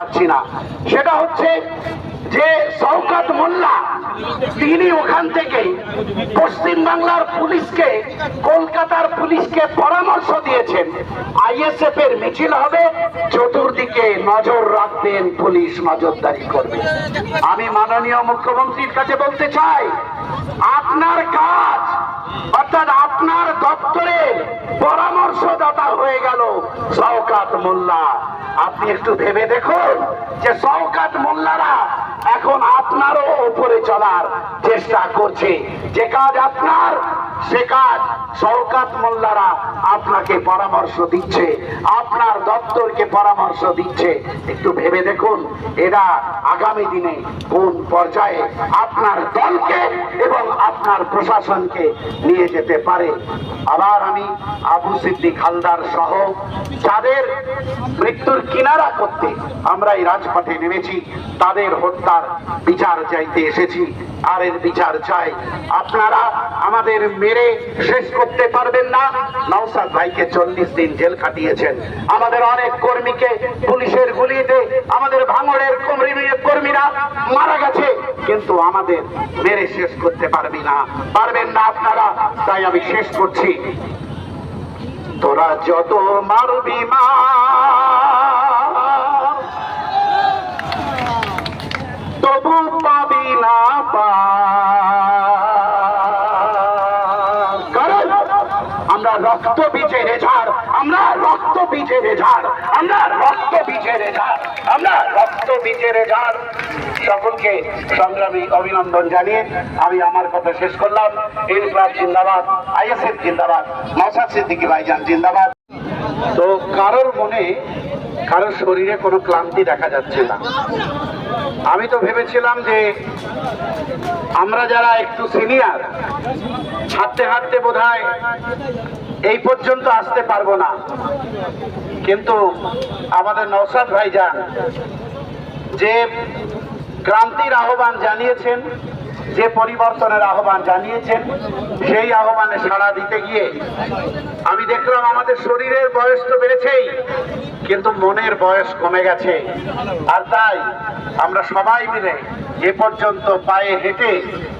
পাচ্ছি না। সেটা হচ্ছে যে শওকাত মোল্লা, তিনি ওখান থেকে পশ্চিম বাংলার পুলিশকে, কলকাতার পুলিশকে পরামর্শ দিয়েছেন। আইএসএফ এর মিছিল হবে, চতুর্দিকে নজর রাখবেন, পুলিশ নজরদারি করবে। আমি মাননীয় মুখ্যমন্ত্রীর কাছে বলতে চাই, আপনার কাজ, অর্থাৎ আপনার দপ্তরের পরামর্শদাতা হয়ে গেল শওকাত মোল্লা। আপনি একটু ভেবে দেখুন। যে সৌকাত মোল্লারা এখন আপনারও ওপরে চলার চেষ্টা করছে। যে কাজ আপনার সে কাজ শওকাত মোল্লারা আপনাকে পরামর্শ দিচ্ছে, আপনার দপ্তরকে পরামর্শ দিচ্ছে। একটু ভেবে দেখুন, এরা আগামী দিনে কোন পর্যায়ে আপনার দলকে এবং আপনার প্রশাসনকে নিয়ে যেতে পারে। আবার আমি আবু সিদ্দিক হালদার সহ যাদের মৃত্যুর কিনারা করতে আমরা এই রাজপথে নেমেছি, তাদের হত্যার বিচার চাইতে এসেছি। আর এর বিচার চাই। আপনারা আমাদের মেরে শেষ করতে পারবেন না। নওসাদ ভাইকে চল্লিশ দিন জেল কাটিয়েছেন আমাদের অনেক কর্মীকে পুলিশের গুলিতে, আমাদের ভাঙড়ের কর্মীরা মারা গেছে। কিন্তু আমাদের মেরে শেষ করতে পারবি না। পারবেন না আপনারা, তাই আমি শেষ করছি। তোরা যত মারবি মা রক্ত বীজে রেঝাড় আমরা রক্ত বীজে রেঝাড় আমরা রক্ত বীজে রেঝাড় সকলকে সংগ্রামী অভিনন্দন জানিয়ে আমি আমার কথা শেষ করলাম। ইনকলাব জিন্দাবাদ, আইএসএফ জিন্দাবাদ নসাদ সিদ্দিকি ভাইজান জিন্দাবাদ। তো কারোর মনে, কারোর শরীরে কোনো ক্লান্তি দেখা যাচ্ছে না। আমি তো ভেবেছিলাম যে আমরা যারা একটু সিনিয়র, হাঁটতে হাঁটতে বোধ এই পর্যন্ত আসতে পারব না। কিন্তু আমাদের নৌসাদ ভাইজান যে ক্রান্তির আহ্বান জানিয়েছেন যে পরিবর্তনের আহ্বান জানিয়েছেন, সেই আহ্বানে সাড়া দিতে গিয়ে আমি দেখলাম আমাদের শরীরের বয়স তো বেড়েছেই, কিন্তু মনের বয়স কমে গেছে। আর তাই আমরা সবাই মিলে এ পর্যন্ত পায়ে হেঁটে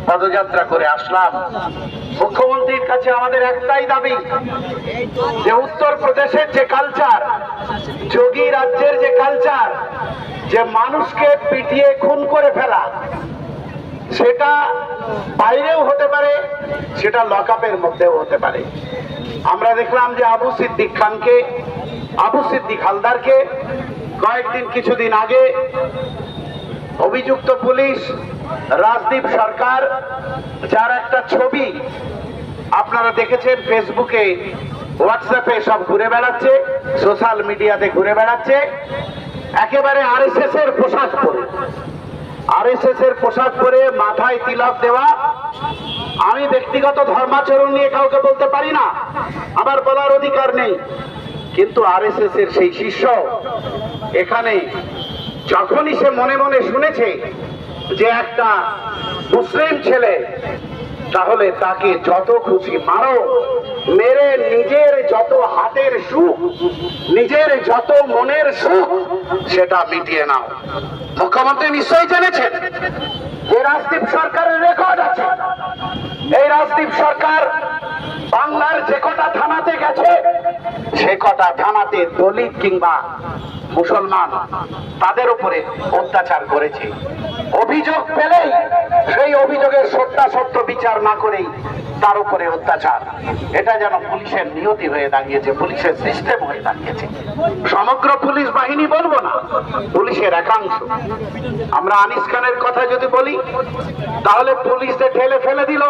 পদযাত্রা করে আসলাম। মুখ্যমন্ত্রীর কাছে আমাদের একটাই দাবি, যে উত্তর প্রদেশের যে কালচার যোগী রাজ্যের যে কালচার যে মানুষকে পিটিয়ে খুন করে ফেলা সেটা বাইরেও হতে পারে, সেটা লকআপের মধ্যেও হতে পারে। আমরা দেখলাম যে আবু সিদ্দিক খানকে, আবু সিদ্দিক হালদারকে কয়েকদিন, কিছুদিন আগে অভিযুক্ত পুলিশ, রাজদীপ সরকার, যার একটা ছবি আপনারা দেখেছেন ফেসবুকে, হোয়াটসঅ্যাপে সব ঘুরে বেড়াচ্ছে, সোশ্যাল মিডিয়াতে ঘুরে বেড়াচ্ছে, একেবারে আরএসএস এর পোশাক পরে। আরএসএস এর পোশাক পরে মাথায় তিলক দেওয়া। আমি ব্যক্তিগত ধর্মাচরণ নিয়ে কাউকে বলতে পারি না, আমার বলার অধিকার নেই। কিন্তু আরএসএস এর সেই শিষ্য, এখানে যখনই সে মনে মনে শুনেছে যে একটা মুসলিম ছেলে, তাহলে তাকে যত খুশি মারো, মেরে নিজের যত হাতের সুখ, নিজের যত মনের সুখ সেটা মিটিয়ে নাও। মুখ্যমন্ত্রী নিশ্চয়ই জেনেছেন যে রাজদীপ সরকারের রেকর্ড আছে। এই রাজদীপ সরকার বাংলার যে কটা থানাতে গেছে, সে কটা থানাতে দলিত কিংবা মুসলমান তাদের উপরে অত্যাচার করেছে। অভিযোগ পেলেই সেই অভিযোগের সত্যাসত্য বিচার না করেই তার উপরে অত্যাচার। এটা যেন পুলিশের নিয়তি হয়ে দাঁড়িয়েছে, পুলিশের সিস্টেম হয়ে দাঁড়িয়েছে। সমগ্র পুলিশ বাহিনী বলব না, পুলিশের একাংশ। আমরা আনিস খানের কথা যদি বলি, তাহলে পুলিশে ঠেলে ফেলে দিল,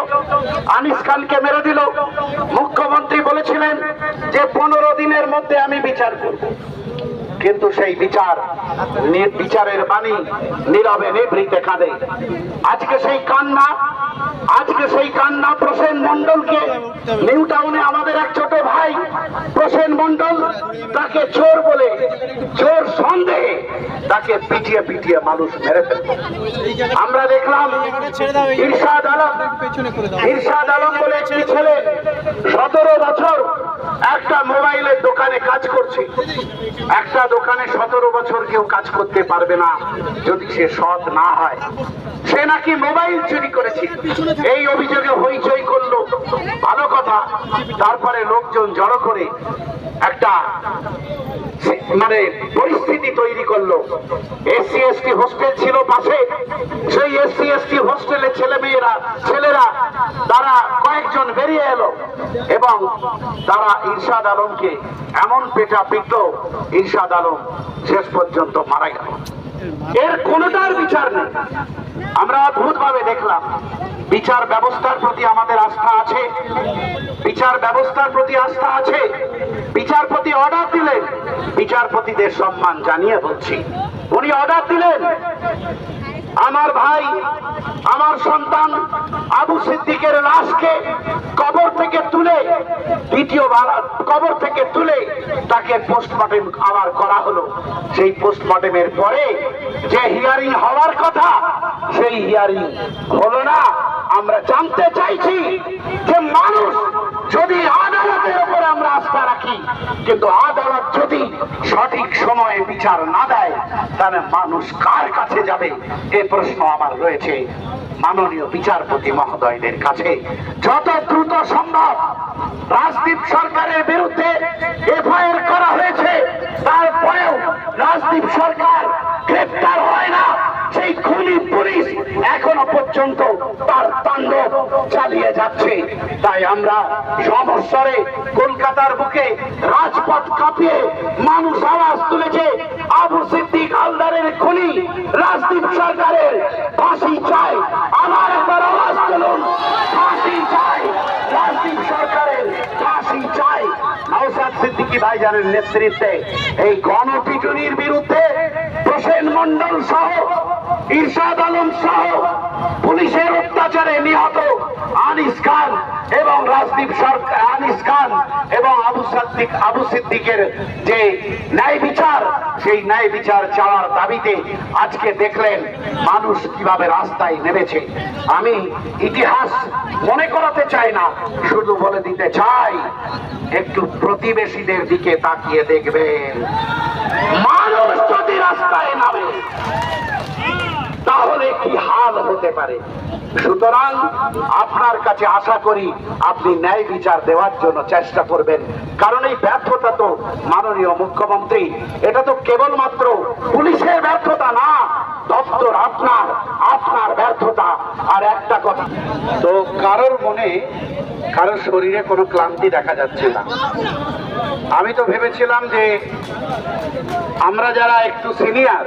আনিস খানকে মেরে দিল। মুখ্যমন্ত্রী বলেছিলেন যে, পনেরো দিনের মধ্যে আমি বিচার করব। কিন্তু সেই বিচার বিচারের বাণী নীরবে নিভৃতে কাঁদে। আজকে সেই কান্না, আজকে সেই কান্না প্রসেন মন্ডলকে নিউ টাউনে আমাদের এক ছোট ভাই প্রসেন মন্ডল তাকে চোর বলে, চোর সন্দেহে তাকে পিটিয়ে পিটিয়ে মানুষ মেরে ফেলল আমরা দেখলাম ইরশাদ আলম ইরশাদ আলম বলে একটি ছেলে সতেরো বছর একটা মোবাইলের দোকানে কাজ করছে। একটা দোকানে সতেরো বছর কেউ কাজ করতে পারবে না যদি সে সৎ না হয়। সে নাকি মোবাইল চুরি করেছে। এই অভিযোগে হইচই করল। ভালো কথা। তারপরে লোকজন জড়ো করে একটা মানে পরিস্থিতি তৈরি করল। এসসি, এসটি হোস্টেল ছিল পাশে। সেই এসসি, এসটি হোস্টেলে ছেলে মেয়েরা ছেলেরা, তারা কয়েকজন বেরিয়ে এলো এবং তারা ইরশাদ আলমকে এমন পেটা পিটল, ইরশাদ আলম শেষ পর্যন্ত মারা গেল। এর কোনটার বিচার নেই। আমরা অদ্ভুত ভাবে দেখলাম, বিচার ব্যবস্থার প্রতি আমাদের আস্থা আছে। বিচার ব্যবস্থার প্রতি আস্থা আছে। বিচারপতি অর্ডার দিলেন। বিচারপতিদের সম্মান জানিয়ে বলছি। উনি অর্ডার দিলেন। আমার ভাই, আমার সন্তান আবু সিদ্দিকের লাশকে কবর থেকে তুলে, দ্বিতীয়বার কবর থেকে তুলে তাকে পোস্টমর্টেম আবার করা হলো। সেই পোস্টমর্টেমের পরে যে হিয়ারিং হওয়ার কথা, সেই হিয়ারিং হলো না। আমরা জানতে চাইছি যে মানুষ যদি আস্থা রাখি কিন্তু আদালত যদি সঠিক সময়ে বিচার না দেয়, তাহলে মানুষ কার কাছে যাবে? এ প্রশ্ন আমার রয়েছে মাননীয় বিচারপতি মহোদয়দের কাছে। যত দ্রুত সম্ভব রাজদীপ সরকারের বিরুদ্ধে এফআইআর করা হয়েছে, তারপরেও রাজদীপ সরকার গ্রেফতার হয় না। সেই খুনি পুলিশ এখনও পর্যন্ত তার চালিয়ে যাচ্ছে। তাই আমরা কলকাতার বুকে রাজপথ কাঁপিয়ে মানুষ আওয়াজ তুলেছে, আবু সিদ্দিক খুনি রাজদীপ সরকারের। ফাঁসি চাই, আমার একবার আওয়াজ তুলুন। ফাঁসি চাই, রাজদীপ সরকারের ফাঁসি চাই। সিদ্দিকী ভাইজানের নেতৃত্বে এই গণপিটুনির বিরুদ্ধে প্রসেন মন্ডল সহ, ইরশাদ আলম সহ পুলিশের অত্যাচারে নিহত খান এবং রাজদীপ সরকার, আনিস খান এবং আবু সিদ্দিক, আবু সিদ্দিকের যে ন্যায় বিচার, সেই ন্যায় বিচার চাওয়ার দাবিতে আজকে দেখলেন মানুষ কীভাবে রাস্তায় নেমেছে। আমি ইতিহাস মনে করাতে চাই না, শুধু বলে দিতে চাই, একটু প্রতিবেশীদের দিকে তাকিয়ে দেখবেন। মানুষ যদি রাস্তায় নামে কি হতে পারে। সুতরাং আপনার কাছে আশা করি আপনি ন্যায় বিচার দেওয়ার জন্য চেষ্টা করবেন। কারণ এই ব্যর্থতা তো মাননীয় মুখ্যমন্ত্রী, এটা তো কেবলমাত্র পুলিশের ব্যর্থতা না, দপ্তর আপনার আপনার ব্যর্থতা। আর একটা কথা, তো কারোর মনে, কারোর শরীরে কোনো ক্লান্তি দেখা যাচ্ছে না। আমি তো ভেবেছিলাম যে আমরা যারা একটু সিনিয়র